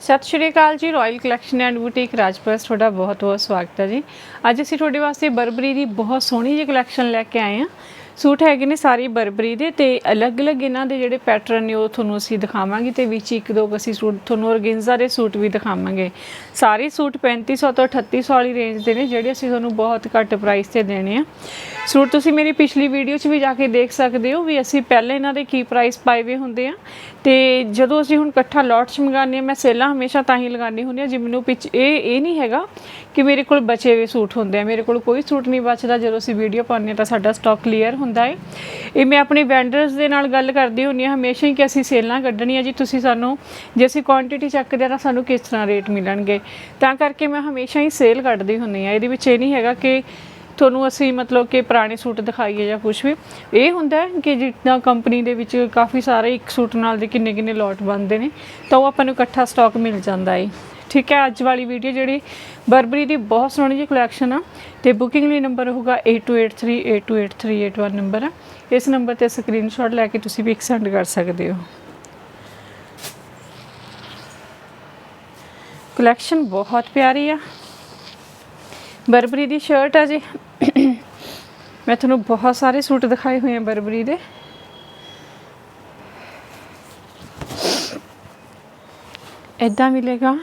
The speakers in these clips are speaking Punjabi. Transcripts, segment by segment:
ਸਤਿ ਸ਼੍ਰੀ ਅਕਾਲ ਜੀ royal collection and boutique Rajpur ਤੁਹਾਡਾ ਬਹੁਤ ਬਹੁਤ ਸਵਾਗਤ ਹੈ ਜੀ। ਅੱਜ ਅਸੀਂ ਤੁਹਾਡੇ ਵਾਸਤੇ ਬਰਬਰੀ ਦੀ ਬਹੁਤ ਸੋਹਣੀ ਜਿਹੀ ਕਲੈਕਸ਼ਨ ਲੈ ਕੇ ਆਏ ਹਾਂ। ਸੂਟ ਹੈਗੇ ਨੇ ਸਾਰੇ ਬਰਬਰੀ ਦੇ ਤੇ ਅਲੱਗ-ਅਲੱਗ ਇਹਨਾਂ ਦੇ ਜਿਹੜੇ ਪੈਟਰਨ ਨੇ ਉਹ ਤੁਹਾਨੂੰ ਅਸੀਂ ਦਿਖਾਵਾਂਗੇ ਤੇ ਵਿੱਚ ਇੱਕ ਦੋ ਅਸੀਂ ਸੂਟ ਤੁਹਾਨੂੰ ਔਰਗੈਂਜ਼ਾ ਦੇ ਸੂਟ ਵੀ ਦਿਖਾਵਾਂਗੇ। ਸਾਰੇ ਸੂਟ 3500 ਤੋਂ 3800 ਵਾਲੀ ਰੇਂਜ ਦੇ ਨੇ, ਜਿਹੜੇ ਅਸੀਂ ਤੁਹਾਨੂੰ ਬਹੁਤ ਘੱਟ ਪ੍ਰਾਈਸ ਤੇ ਦੇਣੇ ਆ। ਸੂਟ ਤੁਸੀਂ ਮੇਰੀ ਪਿਛਲੀ ਵੀਡੀਓ 'ਚ ਵੀ ਜਾ ਕੇ ਦੇਖ ਸਕਦੇ ਹੋ ਵੀ ਅਸੀਂ ਪਹਿਲੇ ਇਹਨਾਂ ਦੇ ਕੀ ਪ੍ਰਾਈਸ ਪਾਏ ਹੋਏ ਹੁੰਦੇ ਆ। ਤੇ ਜਦੋਂ ਅਸੀਂ ਹੁਣ ਇਕੱਠਾ ਲੋਟਸ ਮੰਗਾਉਂਦੇ ਆ, ਮੈਂ ਸੇਲਾਂ ਹਮੇਸ਼ਾ ਤਾਂ ਹੀ ਲਗਾਉਂਦੀ ਹੁੰਦੀ ਆ ਜੇ ਮੈਨੂੰ ਪਿੱਛ ਇਹ ਇਹ ਨਹੀਂ ਹੈਗਾ ਕਿ ਮੇਰੇ ਕੋਲ ਬਚੇ ਹੋਏ ਸੂਟ ਹੁੰਦੇ ਆ। ਮੇਰੇ ਕੋਲ ਕੋਈ ਸੂਟ ਨਹੀਂ ਬਚਦਾ। ਜਦੋਂ ਅਸੀਂ ਵੀਡੀਓ ਪਾਉਂਦੇ ਹਾਂ ਤਾਂ ਸਾਡਾ ਸਟਾਕ ਕਲੀਅਰ ਹੁੰਦਾ ਹੈ ਇਹ ਮੈਂ ਆਪਣੇ ਵੈਂਡਰਸ ਦੇ ਨਾਲ ਗੱਲ ਕਰਦੀ ਹੁੰਦੀ ਆ ਹਮੇਸ਼ਾ ਹੀ ਕਿ ਅਸੀਂ ਸੇਲਾਂ ਕੱਢਣੀਆਂ ਜੀ। ਤੁਸੀਂ ਸਾਨੂੰ, ਜੇ ਅਸੀਂ ਕੁਆਂਟੀਟੀ ਚੱਕਦੇ ਆ ਤਾਂ ਸਾਨੂੰ ਕਿਸ ਤਰ੍ਹਾਂ ਰੇਟ ਮਿਲਣਗੇ? ਤਾਂ ਕਰਕੇ ਮੈਂ ਹਮੇਸ਼ਾ ਹੀ ਸੇਲ ਕੱਢਦੀ ਹੁੰਦੀ ਆ ਇਹਦੇ ਵਿੱਚ ਇਹ ਨਹੀਂ ਹੈਗਾ ਕਿ ਤੁਹਾਨੂੰ ਅਸੀਂ ਮਤਲਬ ਕਿ ਪੁਰਾਣੇ ਸੂਟ ਦਿਖਾਈਏ ਜਾਂ ਕੁਝ ਵੀ। ਇਹ ਹੁੰਦਾ ਕਿ ਜਿੱਦਾਂ ਕੰਪਨੀ ਦੇ ਵਿੱਚ ਕਾਫੀ ਸਾਰੇ ਇੱਕ ਸੂਟ ਨਾਲ ਦੇ ਕਿੰਨੇ ਕਿੰਨੇ ਲੋਟ ਬਣਦੇ ਨੇ, ਤਾਂ ਉਹ ਆਪਾਂ ਨੂੰ ਇਕੱਠਾ ਸਟਾਕ ਮਿਲ ਜਾਂਦਾ ਹੈ ਠੀਕ ਹੈ, ਅੱਜ ਵਾਲੀ ਵੀਡੀਓ ਜਿਹੜੀ ਬਰਬਰੀ ਦੀ ਬਹੁਤ ਸੋਹਣੀ ਜਿਹੀ ਕਲੈਕਸ਼ਨ ਆ ਤੇ ਬੁਕਿੰਗ ਲਈ ਨੰਬਰ ਹੋਊਗਾ 8283828381 ਨੰਬਰ ਆ। ਇਸ ਨੰਬਰ ਤੇ ਸਕਰੀਨਸ਼ਾਟ ਲੈ ਕੇ ਤੁਸੀਂ ਵੀ ਸੈਂਡ ਕਰ ਸਕਦੇ ਹੋ। ਕਲੈਕਸ਼ਨ ਬਹੁਤ ਪਿਆਰੀ ਆ। ਬਰਬਰੀ ਦੀ ਸ਼ਰਟ ਆ ਜੀ। ਮੈਂ ਤੁਹਾਨੂੰ ਬਹੁਤ ਸਾਰੇ ਸੂਟ ਦਿਖਾਏ ਹੋਏ ਆ ਬਰਬਰੀ ਦੇ। ਇਦਾਂ ਮਿਲੇਗਾ।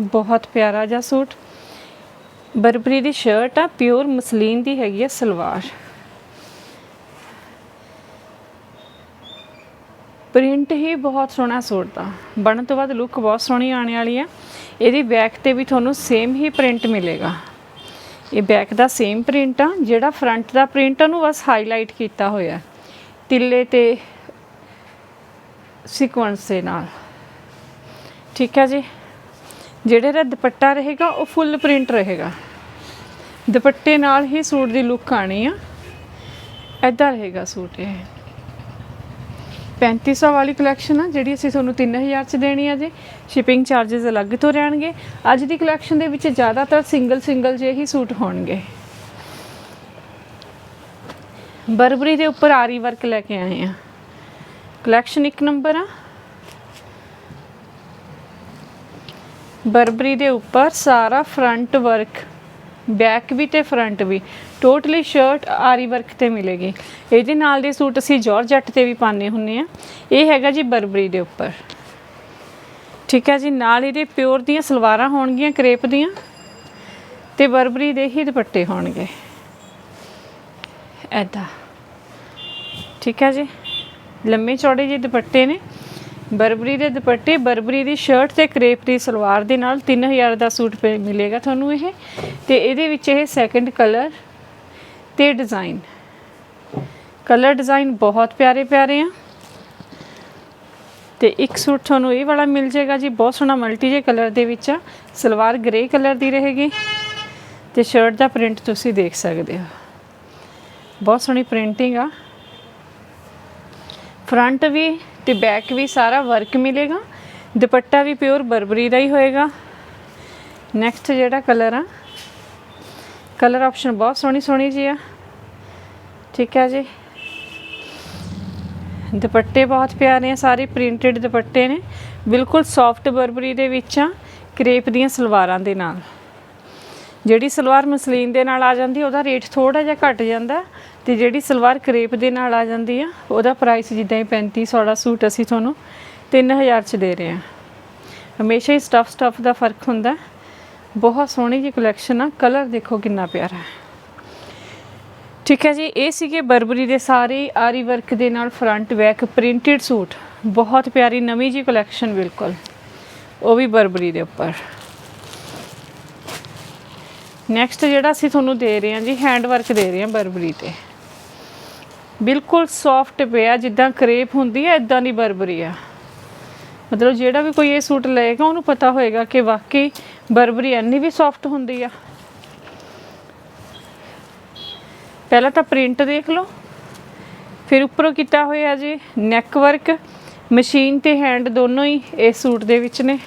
ਬਹੁਤ ਪਿਆਰਾ ਜਿਹਾ ਸੂਟ। ਬਰਬਰੀ ਦੀ ਸ਼ਰਟ ਆ ਪਿਓਰ ਮਸਲੀਨ ਦੀ ਹੈਗੀ ਆ, ਸਲਵਾਰ। ਪ੍ਰਿੰਟ ਹੀ ਬਹੁਤ ਸੋਹਣਾ ਸੂਟ ਦਾ। ਬਣਨ ਤੋਂ ਬਾਅਦ ਲੁੱਕ ਬਹੁਤ ਸੋਹਣੀ ਆਉਣ ਵਾਲੀ ਆ। ਇਹਦੀ ਬੈਕ ਤੇ ਵੀ ਤੁਹਾਨੂੰ ਸੇਮ ਹੀ ਪ੍ਰਿੰਟ ਮਿਲੇਗਾ। ਇਹ ਬੈਕ ਦਾ ਸੇਮ ਪ੍ਰਿੰਟ ਆ, ਜਿਹੜਾ ਫਰੰਟ ਦਾ ਪ੍ਰਿੰਟ ਉਹਨੂੰ ਬਸ ਹਾਈਲਾਈਟ ਕੀਤਾ ਹੋਇਆ। ਤਿੱਲੇ ਤੇ ਸੀਕੁਐਂਸ ਦੇ ਨਾਲ। ਠੀਕ ਹੈ ਜੀ? ਜਿਹੜੇ ਦਾ ਦੁਪੱਟਾ ਰਹੇਗਾ, ਉਹ ਫੁੱਲ ਪ੍ਰਿੰਟ ਰਹੇਗਾ। ਦੁਪੱਟੇ ਨਾਲ ਹੀ ਸੂਟ ਦੀ ਲੁੱਕ ਆਣੀ ਆ। ਐਦਾਂ ਰਹੇਗਾ ਸੂਟ ਇਹ। 3500 ਵਾਲੀ ਕਲੈਕਸ਼ਨ ਆ, ਜਿਹੜੀ ਅਸੀਂ ਤੁਹਾਨੂੰ 3000 ਚ ਦੇਣੀ ਆ ਜੀ। ਸ਼ਿਪਿੰਗ ਚਾਰजेस ਅਲੱਗ ਤੋਂ ਰਹਿਣਗੇ। ਅੱਜ ਦੀ ਕਲੈਕਸ਼ਨ ਦੇ ਵਿੱਚ ਜ਼ਿਆਦਾਤਰ ਸਿੰਗਲ ਸਿੰਗਲ ਜਿਹੇ ਹੀ ਸੂਟ ਹੋਣਗੇ। ਬਰਬਰੀ ਦੇ ਉੱਪਰ ਆਰੀ ਵਰਕ ਲੈ ਕੇ ਆਏ ਆ। ਕਲੈਕਸ਼ਨ ਇੱਕ ਨੰਬਰ ਆ। ਬਰਬਰੀ ਦੇ ਉੱਪਰ ਸਾਰਾ ਫਰੰਟ ਵਰਕ ਬੈਕ ਵੀ ਤੇ ਫਰੰਟ ਵੀ ਟੋਟਲੀ ਸ਼ਰਟ ਆਰੀ ਵਰਕ ਤੇ ਮਿਲੇਗੀ। ਇਹਦੇ ਨਾਲ ਦੇ ਸੂਟ ਅਸੀਂ ਜਾਰਜਟ ਤੇ ਵੀ ਪਾਣੇ ਹੁੰਨੇ ਆ ਇਹ ਹੈਗਾ ਜੀ ਬਰਬਰੀ ਦੇ ਉੱਪਰ। ਠੀਕ ਹੈ ਜੀ, ਨਾਲ ਇਹਦੇ ਪਿਓਰ ਦੀਆਂ ਸਲਵਾਰਾਂ ਹੋਣਗੀਆਂ ਕਰੇਪ ਦੀਆਂ, ਤੇ ਬਰਬਰੀ ਦੇ ਹੀ ਦੁਪੱਟੇ ਹੋਣਗੇ। ਐਦਾਂ ਠੀਕ ਹੈ ਜੀ, ਲੰਮੇ ਚੌੜੇ ਜਿਹੇ ਦੁਪੱਟੇ ਨੇ। ਬਰਬਰੀ ਦੇ ਦੁਪੱਟੇ, ਬਰਬਰੀ ਦੀ ਸ਼ਰਟ ਤੇ ਕਰੇਪ ਦੀ ਸਲਵਾਰ ਦੇ ਨਾਲ 3000 ਦਾ ਸੂਟ ਪੇ ਮਿਲੇਗਾ ਤੁਹਾਨੂੰ ਇਹ। ਤੇ ਇਹਦੇ ਵਿੱਚ ਇਹ ਸੈਕੰਡ ਕਲਰ ਤੇ ਡਿਜ਼ਾਈਨ ਕਲਰ ਡਿਜ਼ਾਈਨ ਬਹੁਤ ਪਿਆਰੇ ਪਿਆਰੇ ਆ। ਤੇ ਇੱਕ ਸੂਟ ਤੁਹਾਨੂੰ ਇਹ ਵਾਲਾ ਮਿਲ ਜਾਏਗਾ ਜੀ, ਬਹੁਤ ਸੋਹਣਾ ਮਲਟੀ ਜੇ ਕਲਰ ਦੇ ਵਿੱਚ ਆ। ਸਲਵਾਰ ਗ੍ਰੇ ਕਲਰ ਦੀ ਰਹੇਗੀ। ਤੇ ਸ਼ਰਟ ਦਾ ਪ੍ਰਿੰਟ ਤੁਸੀਂ ਦੇਖ ਸਕਦੇ ਹੋ। ਬਹੁਤ ਸੋਹਣੀ ਪ੍ਰਿੰਟਿੰਗ ਆ। ਫਰੰਟ ਵੀ ਤੇ ਬੈਕ ਵੀ ਸਾਰਾ ਵਰਕ ਮਿਲੇਗਾ। ਦੁਪੱਟਾ ਵੀ ਪਿਓਰ ਬਰਬਰੀ ਦਾ ਹੀ ਹੋਏਗਾ। ਨੈਕਸਟ ਜਿਹੜਾ ਕਲਰ ਆ ਕਲਰ ਆਪਸ਼ਨ ਬਹੁਤ ਸੋਹਣੀ ਸੋਹਣੀ ਜੀ ਆ। ਠੀਕ ਹੈ ਜੀ। ਦੁਪੱਟੇ ਬਹੁਤ ਪਿਆਰੇ ਆ, ਸਾਰੇ ਪ੍ਰਿੰਟਡ ਦੁਪੱਟੇ ਨੇ। ਬਿਲਕੁਲ ਸੌਫਟ ਬਰਬਰੀ ਦੇ ਵਿੱਚ ਆ ਕਰੇਪ ਦੀਆਂ ਸਲਵਾਰਾਂ ਦੇ ਨਾਲ। ਜਿਹੜੀ ਸਲਵਾਰ ਮਸਲੀਨ ਦੇ ਨਾਲ ਆ ਜਾਂਦੀ, ਉਹਦਾ ਰੇਟ ਥੋੜਾ ਜਿਹਾ ਘਟ ਜਾਂਦਾ। ਤੇ ਜਿਹੜੀ ਸਲਵਾਰ ਕਰੇਪ ਦੇ ਨਾਲ ਆ ਜਾਂਦੀ ਆ, ਉਹਦਾ ਪ੍ਰਾਈਸ ਜਿੱਦਾਂ ਹੀ 3500 ਵਾਲਾ ਸੂਟ ਅਸੀਂ ਤੁਹਾਨੂੰ 3000 ਚ ਦੇ ਰਹੇ ਹਾਂ ਹਮੇਸ਼ਾ ਹੀ ਸਟਫ ਸਟਫ ਦਾ ਫ਼ਰਕ ਹੁੰਦਾ ਬਹੁਤ ਸੋਹਣੀ ਜੀ ਕਲੈਕਸ਼ਨ ਆ ਕਲਰ ਦੇਖੋ ਕਿੰਨਾ ਪਿਆਰਾ ਹੈ। ਠੀਕ ਹੈ ਜੀ, ਇਹ ਸੀਗੇ ਬਰਬਰੀ ਦੇ ਸਾਰੇ ਆਰੀ ਵਰਕ ਦੇ ਨਾਲ ਫਰੰਟ ਬੈਕ ਪ੍ਰਿੰਟਡ ਸੂਟ। ਬਹੁਤ ਪਿਆਰੀ ਨਵੀਂ ਜੀ ਕਲੈਕਸ਼ਨ ਬਿਲਕੁਲ। ਉਹ ਵੀ ਬਰਬਰੀ ਦੇ ਉੱਪਰ। ਨੈਕਸਟ ਜਿਹੜਾ ਅਸੀਂ ਤੁਹਾਨੂੰ ਦੇ ਰਹੇ ਹਾਂ ਜੀ ਹੈਂਡ ਵਰਕ ਦੇ ਰਹੇ ਹਾਂ ਬਰਬਰੀ ਤੇ। ਬਿਲਕੁਲ ਸੌਫਟ ਪਿਆ, ਜਿੱਦਾਂ ਕਰੇਪ ਹੁੰਦੀ ਹੈ ਇਦਾਂ ਦੀ ਬਰਬਰੀ ਆ। ਮਤਲਬ ਜਿਹੜਾ ਵੀ ਕੋਈ ਇਹ ਸੂਟ ਲਏਗਾ, ਉਹਨੂੰ ਪਤਾ ਹੋਏਗਾ ਕਿ ਵਾਕਈ ਬਰਬਰੀ ਇੰਨੀ ਵੀ ਸੌਫਟ ਹੁੰਦੀ ਆ। ਪਹਿਲਾਂ ਤਾਂ ਪ੍ਰਿੰਟ ਦੇਖ ਲਓ। ਫਿਰ ਉੱਪਰੋਂ ਕੀਤਾ ਹੋਇਆ ਜੀ ਨੈਕ ਵਰਕ ਮਸ਼ੀਨ ਤੇ ਹੈਂਡ ਦੋਨੋਂ ਹੀ ਇਸ ਸੂਟ ਦੇ ਵਿੱਚ ਨੇ।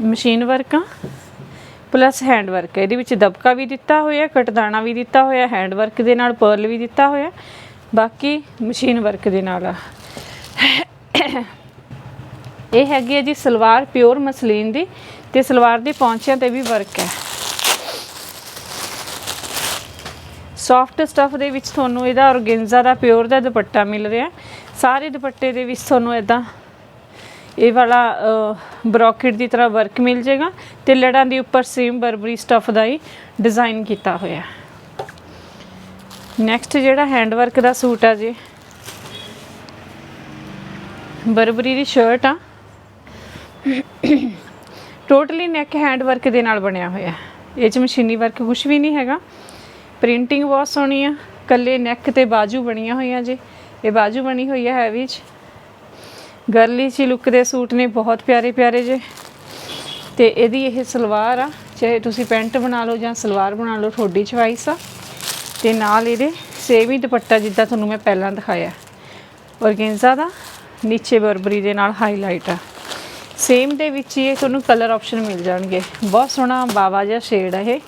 ਮਸ਼ੀਨ ਵਰਕ ਆ। ਪਲੱਸ ਹੈਂਡ ਵਰਕ ਇਹਦੇ ਵਿੱਚ ਦਬਕਾ ਵੀ ਦਿੱਤਾ ਹੋਇਆ, ਕਟਦਾਣਾ ਵੀ ਦਿੱਤਾ ਹੋਇਆ ਹੈਂਡ ਵਰਕ ਦੇ ਨਾਲ ਪਰਲ ਵੀ ਦਿੱਤਾ ਹੋਇਆ। ਬਾਕੀ ਮਸ਼ੀਨ ਵਰਕ ਦੇ ਨਾਲ ਆ। ਇਹ ਹੈਗੀ ਹੈ ਜੀ ਸਲਵਾਰ, ਪਿਓਰ ਮਸਲੀਨ ਦੀ ਤੇ ਸਲਵਾਰ ਦੇ ਪੌਂਚਿਆਂ ਤੇ ਵੀ ਵਰਕ ਹੈ। ਸੌਫਟ ਸਟਫ ਦੇ ਵਿੱਚ ਤੁਹਾਨੂੰ ਇਹਦਾ ਔਰਗੈਂਜ਼ਾ ਦਾ ਪਿਓਰ ਦਾ ਦੁਪੱਟਾ ਮਿਲ ਰਿਹਾ। ਸਾਰੇ ਦੁਪੱਟੇ ਦੇ ਵਿੱਚ ਤੁਹਾਨੂੰ ਇਦਾਂ ਇਹ ਵਾਲਾ ਬ੍ਰੋਕੇਟ ਦੀ ਤਰ੍ਹਾਂ ਵਰਕ ਮਿਲ ਜਾਏਗਾ ਤੇ ਲੜਾਂ ਦੇ ਉੱਪਰ ਸੇਮ ਬਰਬਰੀ ਸਟਫ ਦਾ ਹੀ ਡਿਜ਼ਾਈਨ ਕੀਤਾ ਹੋਇਆ ਨੈਕਸਟ ਜਿਹੜਾ ਹੈਂਡ ਵਰਕ ਦਾ ਸੂਟ ਆ ਜੀ ਬਰਬਰੀ ਦੀ ਸ਼ਰਟ ਆ। ਟੋਟਲੀ ਨੈਕ ਹੈਂਡ ਵਰਕ ਦੇ ਨਾਲ ਬਣਿਆ ਹੋਇਆ ਇਹ ਚ ਮਸ਼ੀਨੀ ਵਰਕ ਕੁਝ ਵੀ ਨਹੀਂ ਹੈਗਾ। ਪ੍ਰਿੰਟਿੰਗ ਬਹੁਤ ਸੋਹਣੀ ਆ। ਕੱਲੇ ਨੈਕ ਤੇ ਬਾਜੂ ਬਣੀਆਂ ਹੋਈਆਂ ਜੀ। ਇਹ ਬਾਜੂ ਬਣੀ ਹੋਈ ਹੈ ਹੈਵੀ ਚ। ਗਰਲੀ ਚ ਲੁੱਕ ਦੇ ਸੂਟ ਨੇ, ਬਹੁਤ ਪਿਆਰੇ ਪਿਆਰੇ ਜੇ। ਤੇ ਇਹਦੀ ਇਹ ਸਲਵਾਰ ਆ, ਚਾਹੇ ਤੁਸੀਂ ਪੈਂਟ ਬਣਾ ਲਓ ਜਾਂ ਸਲਵਾਰ ਬਣਾ ਲਓ, ਤੁਹਾਡੀ ਚੁਆਇਸ ਆ। ਤੇ ਨਾਲ ਇਹਦੇ ਸੇਮ ਹੀ ਦੁਪੱਟਾ ਜਿੱਦਾਂ ਤੁਹਾਨੂੰ ਮੈਂ ਪਹਿਲਾਂ ਦਿਖਾਇਆ। ਔਰਗੈਂਜ਼ਾ ਦਾ, ਨੀਚੇ ਬਰਬਰੀ ਦੇ ਨਾਲ ਹਾਈਲਾਈਟ ਆ। ਸੇਮ ਦੇ ਵਿੱਚ ਹੀ ਇਹ ਤੁਹਾਨੂੰ ਕਲਰ ਆਪਸ਼ਨ ਮਿਲ ਜਾਣਗੇ। ਬਹੁਤ ਸੋਹਣਾ ਬਾਵਾ ਜਿਹਾ ਸ਼ੇਡ ਆ ਇਹ।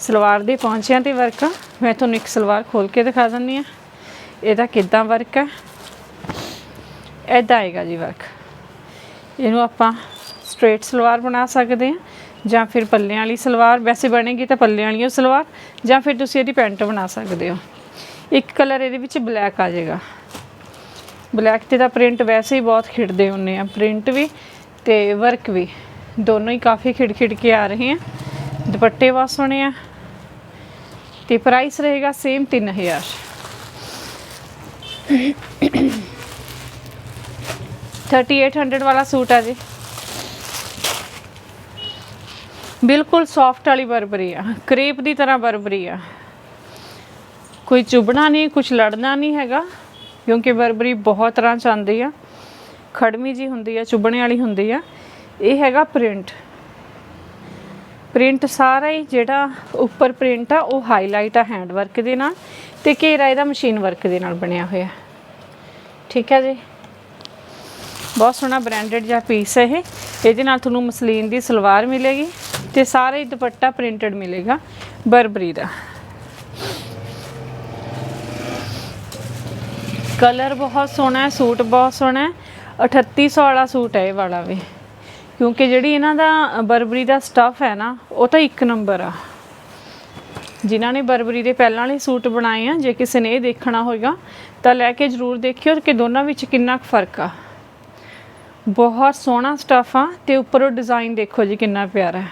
ਸਲਵਾਰ ਦੇ ਪੌਂਚਿਆਂ ਤੇ ਵਰਕ ਆ। ਮੈਂ ਤੁਹਾਨੂੰ ਇੱਕ ਸਲਵਾਰ ਖੋਲ ਕੇ ਦਿਖਾ ਦਿੰਦੀ ਆ ਇਹਦਾ ਕਿੱਦਾਂ ਵਰਕ ਆ? ਐਦਾਂ ਆਏਗਾ ਜੀ ਵਰਕ ਇਹਨੂੰ ਆਪਾਂ ਸਟ੍ਰੇਟ ਸਲਵਾਰ ਬਣਾ ਸਕਦੇ ਹਾਂ, ਜਾਂ ਫਿਰ ਪੱਲਿਆਂ ਵਾਲੀ ਸਲਵਾਰ। ਵੈਸੇ ਬਣੇਗੀ ਤਾਂ ਪੱਲਿਆਂ ਵਾਲੀ ਓ ਸਲਵਾਰ, ਜਾਂ ਫਿਰ ਤੁਸੀਂ ਇਹਦੀ ਪੈਂਟ ਬਣਾ ਸਕਦੇ ਹੋ। ਇੱਕ ਕਲਰ ਇਹਦੇ ਵਿੱਚ ਬਲੈਕ ਆ ਜਾਏਗਾ। ਬਲੈਕ ਤੇ ਦਾ ਪ੍ਰਿੰਟ ਵੈਸੇ ਹੀ ਬਹੁਤ ਖਿੜਦੇ ਹੁੰਨੇ ਆ। ਪ੍ਰਿੰਟ ਵੀ ਤੇ ਵਰਕ ਵੀ। ਦੋਨੋਂ ਹੀ ਕਾਫੀ ਖਿੜ ਖਿੜ ਕੇ ਆ ਰਹੇ ਆ। ਦੁਪੱਟੇ ਬਹੁਤ ਸੋਹਣੇ ਆ। ਤੇ ਪ੍ਰਾਈਸ ਰਹੇਗਾ ਸੇਮ 3000 3800 ਵਾਲਾ ਸੂਟ ਆ ਜੀ। ਬਿਲਕੁਲ ਸੌਫਟ ਵਾਲੀ ਬਰਬਰੀ ਆ। ਕ੍ਰੇਪ ਦੀ ਤਰ੍ਹਾਂ ਬਰਬਰੀ ਆ। ਕੋਈ ਚੁਬਣਾ ਨਹੀਂ ਕੁਝ ਲੜਨਾ ਨਹੀਂ ਹੈਗਾ, ਕਿਉਂਕਿ ਬਰਬਰੀ ਬਹੁਤ ਤਰ੍ਹਾਂ ਚ ਆਉਂਦੀ ਆ। ਖੜਮੀ ਜੀ ਹੁੰਦੀ ਆ, ਚੁਬਣੇ ਵਾਲੀ ਹੁੰਦੀ ਆ। ਇਹ ਹੈਗਾ ਪ੍ਰਿੰਟ। ਪ੍ਰਿੰਟ ਸਾਰਾ ਹੀ ਜਿਹੜਾ ਉੱਪਰ ਪ੍ਰਿੰਟ ਆ, ਉਹ ਹਾਈਲਾਈਟ ਆ ਹੈਂਡ ਵਰਕ ਦੇ ਨਾਲ ਤੇ ਘੇਰਾ ਇਹਦਾ ਮਸ਼ੀਨ ਵਰਕ ਦੇ ਨਾਲ ਬਣਿਆ ਹੋਇਆ। ਠੀਕ ਹੈ ਜੀ। ਬਹੁਤ ਸੋਹਣਾ ਬ੍ਰਾਂਡਡ ਜਿਹਾ ਪੀਸ ਹੈ ਇਹ। ਇਹਦੇ ਨਾਲ ਤੁਹਾਨੂੰ ਮਸਲੀਨ ਦੀ ਸਲਵਾਰ ਮਿਲੇਗੀ ਤੇ ਸਾਰੇ ਹੀ ਦੁਪੱਟਾ ਪ੍ਰਿੰਟਡ ਮਿਲੇਗਾ ਬਰਬਰੀ ਦਾ। ਕਲਰ ਬਹੁਤ ਸੋਹਣਾ ਹੈ, ਸੂਟ ਬਹੁਤ ਸੋਹਣਾ ਹੈ। 3800 ਵਾਲਾ ਸੂਟ ਹੈ ਇਹ ਵਾਲਾ ਵੀ। ਕਿਉਂਕਿ ਜਿਹੜੀ ਇਹਨਾਂ ਦਾ ਬਰਬਰੀ ਦਾ ਸਟਫ ਹੈ ਨਾ, ਉਹ ਤਾਂ ਇੱਕ ਨੰਬਰ ਆ। ਜਿਨ੍ਹਾਂ ਨੇ ਬਰਬਰੀ ਦੇ ਪਹਿਲਾਂ ਵਾਲੇ ਸੂਟ ਬਣਾਏ ਆ, ਜੇ ਕਿਸੇ ਨੇ ਇਹ ਦੇਖਣਾ ਹੋਏਗਾ ਤਾਂ ਲੈ ਕੇ ਜ਼ਰੂਰ ਦੇਖਿਓ ਕਿ ਦੋਨਾਂ ਵਿੱਚ ਕਿੰਨਾ ਕੁ ਫ਼ਰਕ ਆ। ਬਹੁਤ ਸੋਹਣਾ ਸਟਫ ਆ ਤੇ ਉੱਪਰੋਂ ਡਿਜ਼ਾਈਨ ਦੇਖੋ ਜੀ ਕਿੰਨਾ ਪਿਆਰਾ ਹੈ।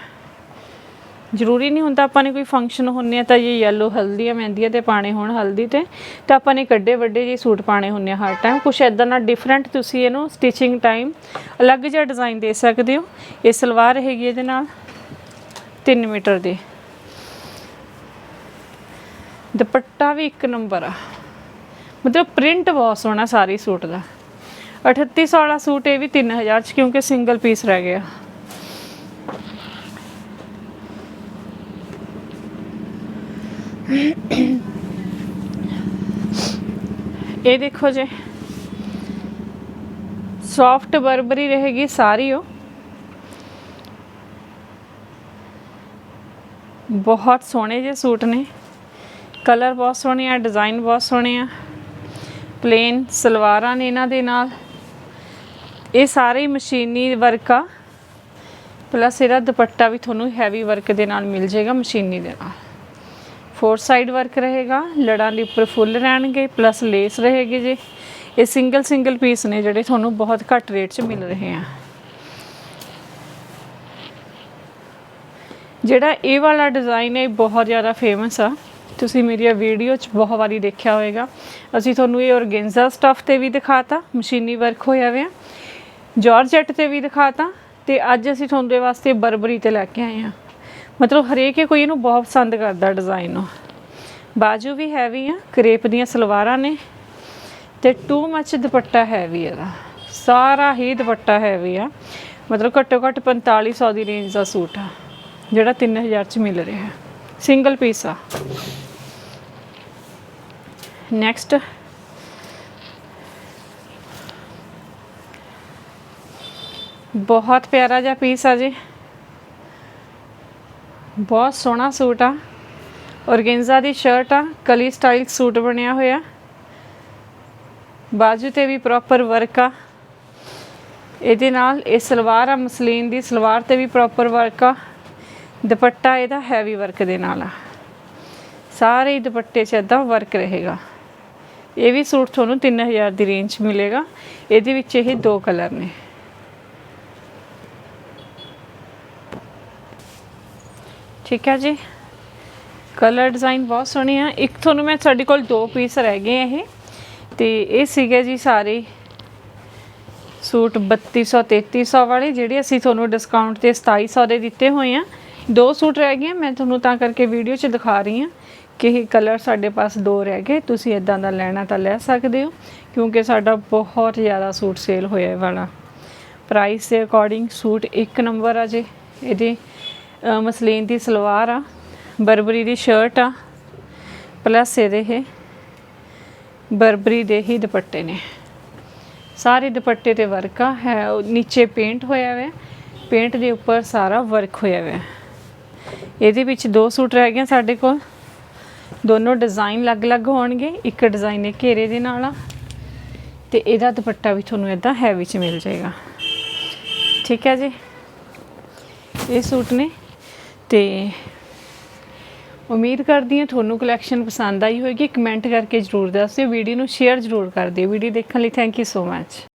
ਜ਼ਰੂਰੀ ਨਹੀਂ ਹੁੰਦਾ ਆਪਾਂ ਨੇ ਕੋਈ ਫੰਕਸ਼ਨ ਹੁੰਨੇ ਆ ਤਾਂ ਇਹ ਯੈਲੋ ਹਲਦੀਆਂ ਮਹਿੰਦੀਆਂ ਤੇ ਪਾਣੇ ਹੋਣ ਹਲਦੀ ਤੇ, ਤਾਂ ਆਪਾਂ ਨੇ ਕੱਡੇ ਵੱਡੇ ਜਿਹੇ ਸੂਟ ਪਾਣੇ ਹੁੰਨੇ ਆ ਹਰ ਟਾਈਮ ਕੁਛ ਐਦਾਂ ਨਾਲ ਡਿਫਰੈਂਟ ਤੁਸੀਂ ਇਹਨੂੰ ਸਟਿਚਿੰਗ ਟਾਈਮ ਅਲੱਗ ਜਿਹਾ ਡਿਜ਼ਾਈਨ ਦੇ ਸਕਦੇ ਹੋ। ਇਹ ਸਲਵਾਰ ਹੈਗੀ ਇਹਦੇ ਨਾਲ 3 ਮੀਟਰ ਦੀ। ਦੁਪੱਟਾ ਵੀ ਇੱਕ ਨੰਬਰ ਆ। ਮਤਲਬ ਪ੍ਰਿੰਟ ਬਹੁਤ ਸੋਹਣਾ ਸਾਰੀ ਸੂਟ ਦਾ। 3800 ਵਾਲਾ ਸੂਟ ਇਹ ਵੀ 3000 ਚ ਕਿਉਂਕਿ ਸਿੰਗਲ ਪੀਸ ਰਹਿ ਗਿਆ ਇਹ ਦੇਖੋ ਜੀ ਸੌਫਟ ਬਰਬਰੀ ਰਹੇਗੀ ਸਾਰੀ ਉਹ ਬਹੁਤ ਸੋਹਣੇ ਜਿਹੇ ਸੂਟ ਨੇ ਕਲਰ ਬਹੁਤ ਸੋਹਣੇ ਆ ਡਿਜ਼ਾਈਨ ਬਹੁਤ ਸੋਹਣੇ ਆ ਪਲੇਨ ਸਲਵਾਰਾਂ ਨੇ ਇਹਨਾਂ ਦੇ ਨਾਲ ਇਹ ਸਾਰੇ ਮਸ਼ੀਨੀ ਵਰਕ ਆ ਪਲੱਸ ਇਹਦਾ ਦੁਪੱਟਾ ਵੀ ਤੁਹਾਨੂੰ ਹੈਵੀ ਵਰਕ ਦੇ ਨਾਲ ਮਿਲ ਜਾਏਗਾ ਮਸ਼ੀਨੀ ਦੇ ਨਾਲ। ਫੋਰ ਸਾਈਡ ਵਰਕ ਰਹੇਗਾ, ਲੜਾਂ ਦੇ ਉੱਪਰ ਫੁੱਲ ਰਹਿਣਗੇ ਪਲੱਸ ਲੇਸ ਰਹੇਗੀ ਜੀ। ਇਹ ਸਿੰਗਲ ਸਿੰਗਲ ਪੀਸ ਨੇ ਜਿਹੜੇ ਤੁਹਾਨੂੰ ਬਹੁਤ ਘੱਟ ਰੇਟ 'ਚ ਮਿਲ ਰਹੇ ਆ। ਜਿਹੜਾ ਇਹ ਵਾਲਾ ਡਿਜ਼ਾਈਨ ਹੈ, ਇਹ ਬਹੁਤ ਜ਼ਿਆਦਾ ਫੇਮਸ ਆ। ਤੁਸੀਂ ਮੇਰੀਆਂ ਵੀਡੀਓ 'ਚ ਬਹੁਤ ਵਾਰੀ ਦੇਖਿਆ ਹੋਵੇਗਾ ਅਸੀਂ ਤੁਹਾਨੂੰ ਇਹ ਔਰਗੈਂਜ਼ਾ ਸਟਫ ਤੇ ਵੀ ਦਿਖਾਤਾ, ਮਸ਼ੀਨੀ ਵਰਕ ਹੋਇਆ ਹੋਇਆ। ਜਾਰਜੈਟ ਤੇ ਵੀ ਦਿਖਾਤਾ ਤੇ ਅੱਜ ਅਸੀਂ ਤੁਹਾਨੂੰ ਦੇ ਵਾਸਤੇ ਬਰਬਰੀ ਤੇ ਲੈ ਕੇ ਆਏ ਆ ਮਤਲਬ ਹਰੇਕ ਹੀ ਕੋਈ ਇਹਨੂੰ ਬਹੁਤ ਪਸੰਦ ਕਰਦਾ ਡਿਜ਼ਾਈਨ ਨੂੰ। ਬਾਜੂ ਵੀ ਹੈਵੀ ਆ, ਕਰੇਪ ਦੀਆਂ ਸਲਵਾਰਾਂ ਨੇ ਤੇ ਟੂ ਮੱਚ ਦੁਪੱਟਾ ਹੈਵੀ ਇਹਦਾ। ਸਾਰਾ ਹੀ ਦੁਪੱਟਾ ਹੈਵੀ ਆ। ਮਤਲਬ ਘੱਟੋ ਘੱਟ 4500 ਦੀ ਰੇਂਜ ਦਾ ਸੂਟ ਆ, ਜਿਹੜਾ 3000 ਚ ਮਿਲ ਰਿਹਾ। ਸਿੰਗਲ ਪੀਸ ਆ। ਨੈਕਸਟ ਬਹੁਤ ਪਿਆਰਾ ਜਿਹਾ ਪੀਸ ਆ ਜੀ। ਬਹੁਤ ਸੋਹਣਾ ਸੂਟ ਆ। ਔਰਗੈਂਜ਼ਾ ਦੀ ਸ਼ਰਟ ਆ, ਕਲੀ ਸਟਾਈਲ ਸੂਟ ਬਣਿਆ ਹੋਇਆ। ਬਾਜੂ ਤੇ ਵੀ ਪ੍ਰੋਪਰ ਵਰਕ ਆ। ਇਹਦੇ ਨਾਲ ਇਹ ਸਲਵਾਰ ਆ, ਮਸਲੀਨ ਦੀ ਸਲਵਾਰ ਤੇ ਵੀ ਪ੍ਰੋਪਰ ਵਰਕ ਆ। ਦੁਪੱਟਾ ਇਹਦਾ ਹੈਵੀ ਵਰਕ ਦੇ ਨਾਲ ਆ। ਸਾਰੇ ਹੀ ਦੁਪੱਟੇ 'ਚ ਇਦਾਂ ਵਰਕ ਰਹੇਗਾ। ਇਹ ਵੀ ਸੂਟ ਤੁਹਾਨੂੰ 3000 ਦੀ ਰੇਂਜ 'ਚ ਮਿਲੇਗਾ। ਇਹਦੇ ਵਿੱਚ ਇਹ ਦੋ ਕਲਰ ਨੇ। ਠੀਕ ਹੈ ਜੀ। ਕਲਰ ਡਿਜ਼ਾਈਨ ਬਹੁਤ ਸੋਹਣੇ ਆ। ਇੱਕ ਤੁਹਾਨੂੰ ਮੈਂ ਸਾਡੇ ਕੋਲ ਦੋ ਪੀਸ ਰਹਿ ਗਏ ਆ ਇਹ। ਤੇ ਇਹ ਸੀਗੇ ਜੀ ਸਾਰੇ ਸੂਟ 3200 3300 ਵਾਲੇ, ਜਿਹੜੇ ਅਸੀਂ ਤੁਹਾਨੂੰ ਡਿਸਕਾਊਂਟ ਤੇ 2700 ਦੇ ਦਿੱਤੇ ਹੋਏ ਆ। ਦੋ ਸੂਟ ਰਹਿ ਗਏ ਮੈਂ ਤੁਹਾਨੂੰ ਤਾਂ ਕਰਕੇ ਵੀਡੀਓ 'ਚ ਦਿਖਾ ਰਹੀ ਹਾਂ ਕਿ ਇਹ ਕਲਰ ਸਾਡੇ ਪਾਸ ਦੋ ਰਹਿ ਗਏ। ਤੁਸੀਂ ਇਦਾਂ ਦਾ ਲੈਣਾ ਤਾਂ ਲੈ ਸਕਦੇ ਹੋ, ਕਿਉਂਕਿ ਸਾਡਾ ਬਹੁਤ ਜ਼ਿਆਦਾ ਸੂਟ ਸੇਲ ਹੋਇਆ ਵਾਲਾ। ਪ੍ਰਾਈਸ ਦੇ ਅਕੋਰਡਿੰਗ ਸੂਟ ਇੱਕ ਨੰਬਰ ਆ ਜੀ ਇਹਦੇ। ਮਸਲੀਨ ਦੀ ਸਲਵਾਰ ਆ, ਬਰਬਰੀ ਦੀ ਸ਼ਰਟ ਆ, ਪਲੱਸ ਇਹਦੇ ਇਹ, ਬਰਬਰੀ ਦੇ ਹੀ ਦੁਪੱਟੇ ਨੇ। ਸਾਰੇ ਦੁਪੱਟੇ ਤੇ ਵਰਕ ਆ, ਹੈ ਨੀਚੇ ਪੇਂਟ ਹੋਇਆ ਹੋਇਆ ਪੇਂਟ ਦੇ ਉੱਪਰ ਸਾਰਾ ਵਰਕ ਹੋਇਆ ਹੋਇਆ ਇਹਦੇ ਵਿੱਚ ਦੋ ਸੂਟ ਰਹਿ ਗਏ ਸਾਡੇ ਕੋਲ। ਦੋਨੋਂ ਡਿਜ਼ਾਈਨ ਅਲੱਗ-ਅਲੱਗ ਹੋਣਗੇ, ਇੱਕ ਡਿਜ਼ਾਈਨ ਇਹ ਘੇਰੇ ਦੇ ਨਾਲ ਆ, ਤੇ ਇਹਦਾ ਦੁਪੱਟਾ ਵੀ ਤੁਹਾਨੂੰ ਇਦਾਂ ਹੈਵੀ ਚ ਮਿਲ ਜਾਏਗਾ। ਠੀਕ ਹੈ ਜੀ? ਇਹ ਸੂਟ ਨੇ। ਤੇ ਉਮੀਦ ਕਰਦੀ ਹਾਂ ਤੁਹਾਨੂੰ ਕਲੈਕਸ਼ਨ ਪਸੰਦ ਆਈ ਹੋਵੇਗੀ ਕਮੈਂਟ ਕਰਕੇ ਜਰੂਰ ਦੱਸਿਓ, ਵੀਡੀਓ ਨੂੰ ਸ਼ੇਅਰ ਜਰੂਰ ਕਰ ਦਿਓ। ਵੀਡੀਓ ਦੇਖਣ ਲਈ ਥੈਂਕ ਯੂ ਸੋ ਮੱਚ